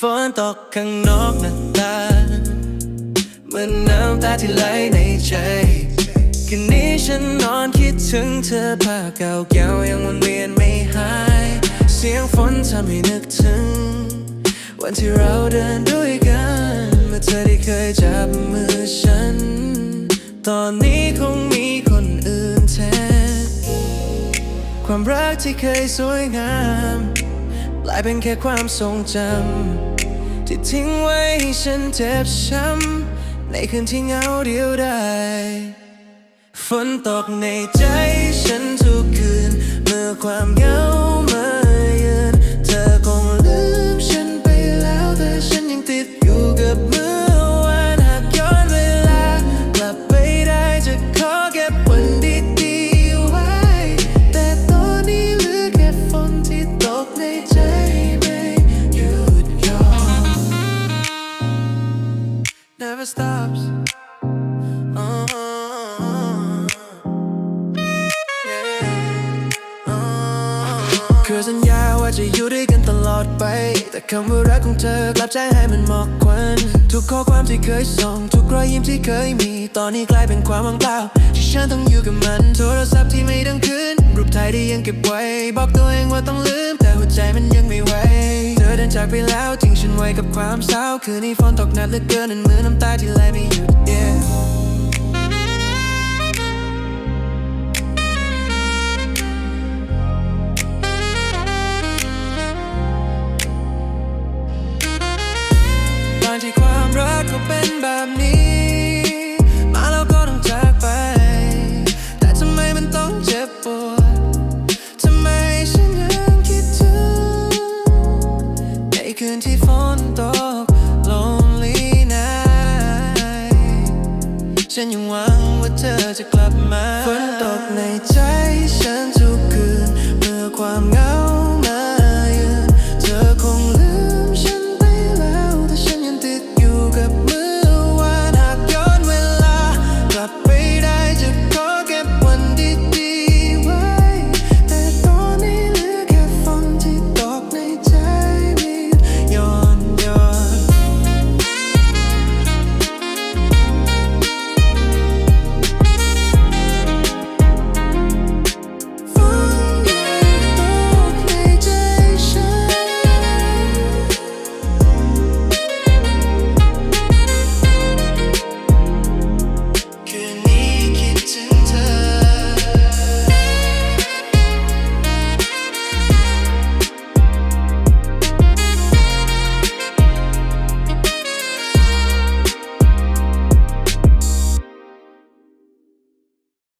ฝนตกข้างนอกหน้าตาเหมือนน้ำตาที่ไหลในใจคืนนี้ฉันนอนคิดถึงเธอภาพเก่าแก้วยังวนเวียนไม่หาย เสียงฝนทำให้นึกถึง วันที่เราเดินด้วยกันเมื่อเธอได้เคยจับมือฉัน ตอนนี้คงมีคนอื่นแทน ความรักที่เคยสวยงาม กลายเป็นแค่ความทรงจำที่ทิ้งไว้ให้ฉันเจ็บช้ำในคืนที่เหงาเดียวดายฝนตกในใจฉันทุกคืนเมื่อความเหงา never stops. Uh-huh. Yeah. Uh-huh. คือสัญญาว่าจะอยู่ด้วยกันตลอดไป แต่คำว่ารักของเธอกลับใจให้มันหมอกควันทุกข้อความที่เคยส่ง ทุกรอยยิ้มที่เคยมี ตอนนี้กลายเป็นความว่างเปล่าที่ฉันต้องอยู่กับมัน โทรศัพท์ที่ไม่ดังขึ้น รูปถ่ายที่ยังเก็บไว้ บอกตัวเองว่าต้องลืม แต่หัวใจมันยังไม่ ไหวเธอเดินจากไปแล้วทิ้งฉันไว้กับความเศร้า คืนนี้ฝนตกหนักเหลือเกินนั่นเหมือนน้ำตาที่ไหลไม่หยุด yeah ฉันยังหวังว่าเธอจะกลับมาฝนตกในใจฉัน